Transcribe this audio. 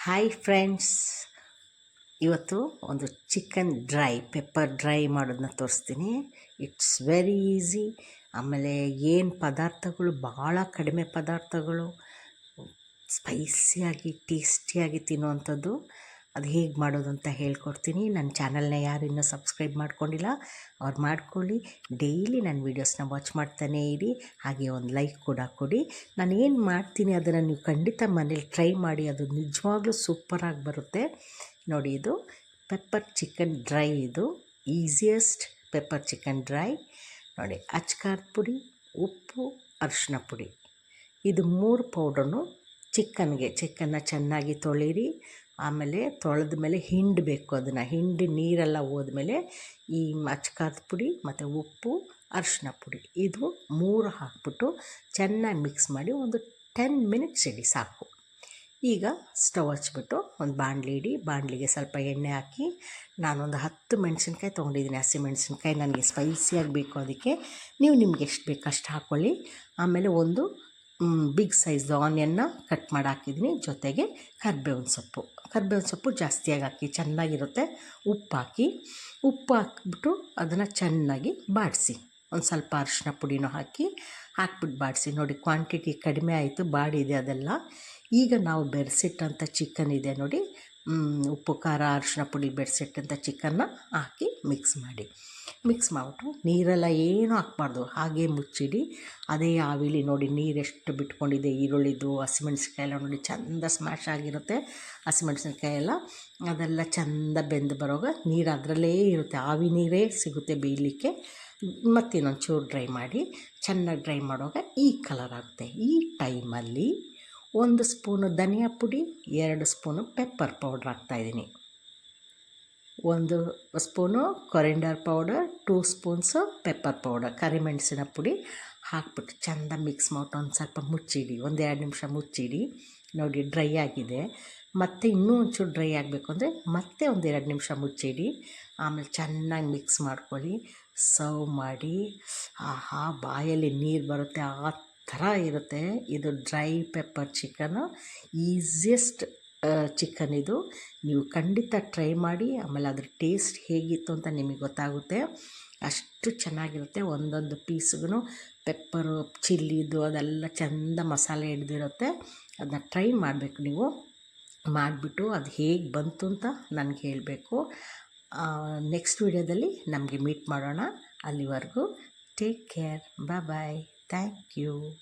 Hi friends ಇವತ್ತು ಒಂದು chicken dry pepper dry ಮಾಡೋದನ್ನ ತೋರಿಸ್ತೀನಿ. ಇಟ್ಸ್ ವೆರಿ ಈಸಿ ಆಮೇಲೆ ಏನು ಪದಾರ್ಥಗಳು? ಭಾಳ ಕಡಿಮೆ ಪದಾರ್ಥಗಳು. ಸ್ಪೈಸಿಯಾಗಿ ಟೇಸ್ಟಿಯಾಗಿ ತಿನ್ನುವಂಥದ್ದು. ಅದು ಹೇಗೆ ಮಾಡೋದು ಅಂತ ಹೇಳ್ಕೊಡ್ತೀನಿ. ನನ್ನ ಚಾನಲ್ನ ಯಾರು ಇನ್ನೂ ಸಬ್ಸ್ಕ್ರೈಬ್ ಮಾಡ್ಕೊಂಡಿಲ್ಲ, ಅವ್ರು ಮಾಡ್ಕೊಳ್ಳಿ. ಡೈಲಿ ನನ್ನ ವೀಡಿಯೋಸ್ನ ವಾಚ್ ಮಾಡ್ತಾನೇ ಇರಿ, ಹಾಗೆ ಒಂದು ಲೈಕ್ ಕೂಡ ಕೊಡಿ. ನಾನು ಏನು ಮಾಡ್ತೀನಿ ಅದನ್ನು ನೀವು ಖಂಡಿತ ಮನೇಲಿ ಟ್ರೈ ಮಾಡಿ, ಅದು ನಿಜವಾಗ್ಲೂ ಸೂಪರಾಗಿ ಬರುತ್ತೆ. ನೋಡಿ ಇದು ಪೆಪ್ಪರ್ ಚಿಕನ್ ಡ್ರೈ ಇದು, ಈಸಿಯೆಸ್ಟ್ ಪೆಪ್ಪರ್ ಚಿಕನ್ ಡ್ರೈ. ನೋಡಿ ಅಚ್ಕಾರದ ಪುಡಿ, ಉಪ್ಪು, ಅರಿಶಿನ ಪುಡಿ. ಇದು ಮೂರು ಪೌಡರ್ನು ಚಿಕನ್ಗೆ, ಚಿಕನ್ನ ಚೆನ್ನಾಗಿ ತೊಳೀರಿ. ಆಮೇಲೆ ತೊಳೆದ ಮೇಲೆ ಹಿಂಡಬೇಕು ಅದನ್ನು. ಹಿಂಡಿ ನೀರೆಲ್ಲ ಹೋದ್ಮೇಲೆ ಈ ಅಚ್ಕಾರದ ಪುಡಿ ಮತ್ತು ಉಪ್ಪು ಅರಿಶಿನ ಪುಡಿ ಇದು ಮೂರು ಹಾಕ್ಬಿಟ್ಟು ಚೆನ್ನಾಗಿ ಮಿಕ್ಸ್ ಮಾಡಿ ಒಂದು ಟೆನ್ ಮಿನಿಟ್ಸ್ ಇಡಿ ಸಾಕು. ಈಗ ಸ್ಟವ್ ಹಚ್ಬಿಟ್ಟು ಒಂದು ಬಾಣಲಿ ಇಡಿ, ಬಾಣಲಿಗೆ ಸ್ವಲ್ಪ ಎಣ್ಣೆ ಹಾಕಿ ನಾನೊಂದು ಹತ್ತು ಮೆಣಸಿನ್ಕಾಯಿ ತೊಗೊಂಡಿದ್ದೀನಿ. ಹಸಿ ಮೆಣಸಿನ್ಕಾಯಿ ನನಗೆ ಸ್ಪೈಸಿಯಾಗಿ ಬೇಕು ಅದಕ್ಕೆ. ನೀವು ನಿಮ್ಗೆ ಎಷ್ಟು ಬೇಕು ಅಷ್ಟು ಹಾಕ್ಕೊಳ್ಳಿ ಆಮೇಲೆ ಒಂದು ಬಿಗ್ ಸೈಜ್ದು ಆನಿಯನ್ನ ಕಟ್ ಮಾಡಿ ಹಾಕಿದ್ದೀನಿ ಜೊತೆಗೆ ಕರ್ಬೇವಿನ ಸೊಪ್ಪು. ಕರ್ಬೇವಿನ ಸೊಪ್ಪು ಜಾಸ್ತಿಯಾಗಿ ಹಾಕಿ, ಚೆನ್ನಾಗಿರುತ್ತೆ. ಉಪ್ಪು ಹಾಕಿ, ಉಪ್ಪು ಹಾಕ್ಬಿಟ್ಟು ಅದನ್ನು ಚೆನ್ನಾಗಿ ಬಾಡಿಸಿ. ಒಂದು ಸ್ವಲ್ಪ ಅರಿಶಿನ ಪುಡಿನೂ ಹಾಕಿ, ಹಾಕ್ಬಿಟ್ಟು ಬಾಡಿಸಿ. ನೋಡಿ ಕ್ವಾಂಟಿಟಿ ಕಡಿಮೆ ಆಯಿತು, ಬಾಡಿದೆ ಅದೆಲ್ಲ. ಈಗ ನಾವು ಬೆರೆಸಿಟ್ಟಂಥ ಚಿಕನ್ ಇದೆ ನೋಡಿ ಉಪ್ಪು, ಖಾರ ಅರಿಶಿನ ಪುಡಿ ಬೆರೆಸಿಟ್ಟಂಥ ಚಿಕನ್ನ ಹಾಕಿ ಮಿಕ್ಸ್ ಮಾಡಿ. ಮಿಕ್ಸ್ ಮಾಡಿಬಿಟ್ಟು ನೀರೆಲ್ಲ ಏನೂ ಹಾಕ್ಬಾರ್ದು, ಹಾಗೆ ಮುಚ್ಚಿಡಿ. ಅದೇ ಆವಿಲಿ ನೋಡಿ ನೀರು ಎಷ್ಟು ಬಿಟ್ಕೊಂಡಿದೆ, ಈರುಳ್ಳಿದು ಹಸಿಮೆಣ್ಸಿನ್ಕಾಯಿ ಎಲ್ಲ ನೋಡಿ ಚೆಂದ ಸ್ಮ್ಯಾಶ್ ಆಗಿರುತ್ತೆ. ಹಸಿಮೆಣ್ಸಿನ್ಕಾಯಿ ಎಲ್ಲ ಅದೆಲ್ಲ ಚೆಂದ ಬೆಂದು ಬರೋಗ ನೀರು ಅದರಲ್ಲೇ ಇರುತ್ತೆ. ಆವಿ ನೀರೇ ಸಿಗುತ್ತೆ ಬೇಯಲಿಕ್ಕೆ. ಮತ್ತಿನ್ನೊಂದು ಚೂರು ಡ್ರೈ ಮಾಡಿ, ಚೆನ್ನಾಗಿ ಡ್ರೈ ಮಾಡುವಾಗ ಈ ಕಲರ್ ಆಗುತ್ತೆ. ಈ ಟೈಮಲ್ಲಿ ಒಂದು ಸ್ಪೂನು ಧನಿಯಾ ಪುಡಿ, ಎರಡು ಸ್ಪೂನು ಪೆಪ್ಪರ್ ಪೌಡ್ರ್ ಹಾಕ್ತಾಯಿದ್ದೀನಿ ಒಂದು spoon coriander powder two spoons pepper powder ಕರಿಮೆಣಸಿನ ಪುಡಿ ಹಾಕ್ಬಿಟ್ಟು ಚೆಂದ ಮಿಕ್ಸ್ ಮಾಡ್ಬಿಟ್ಟು ಒಂದು ಸ್ವಲ್ಪ ಮುಚ್ಚಿಡಿ, ಒಂದು ಎರಡು ನಿಮಿಷ ಮುಚ್ಚಿಡಿ. ನೋಡಿ ಡ್ರೈ ಆಗಿದೆ. ಮತ್ತು ಇನ್ನೂ ಒಂಚೂರು ಡ್ರೈ ಆಗಬೇಕು ಅಂದರೆ ಮತ್ತೆ ಒಂದು ಎರಡು ನಿಮಿಷ ಮುಚ್ಚಿಡಿ. ಆಮೇಲೆ ಚೆನ್ನಾಗಿ ಮಿಕ್ಸ್ ಮಾಡ್ಕೊಳ್ಳಿ. ಸರ್ವ್ ಮಾಡಿ. ಆಹಾ, ಬಾಯಲ್ಲಿ ನೀರು ಬರುತ್ತೆ, ಆ ಥರ ಇರುತ್ತೆ. ಇದು dry pepper chicken easiest chicken ಇದು. ನೀವು ಖಂಡಿತ ಟ್ರೈ ಮಾಡಿ. ಆಮೇಲೆ ಅದ್ರ ಟೇಸ್ಟ್ ಹೇಗಿತ್ತು ಅಂತ ನಿಮಗೆ ಗೊತ್ತಾಗುತ್ತೆ. ಅಷ್ಟು ಚೆನ್ನಾಗಿರುತ್ತೆ. ಒಂದೊಂದು ಪೀಸ್ಗೂ ಪೆಪ್ಪರು, ಚಿಲ್ಲಿದು, ಅದೆಲ್ಲ ಚೆಂದ ಮಸಾಲೆ ಹಿಡ್ದಿರುತ್ತೆ. ಅದನ್ನ ಟ್ರೈ ಮಾಡಬೇಕು ನೀವು. ಮಾಡಿಬಿಟ್ಟು ಅದು ಹೇಗೆ ಬಂತು ಅಂತ ನನಗೆ ಹೇಳಬೇಕು. ನೆಕ್ಸ್ಟ್ ವೀಡಿಯೋದಲ್ಲಿ ನಮಗೆ ಮೀಟ್ ಮಾಡೋಣ. ಅಲ್ಲಿವರೆಗೂ take care. Bye bye. Thank you.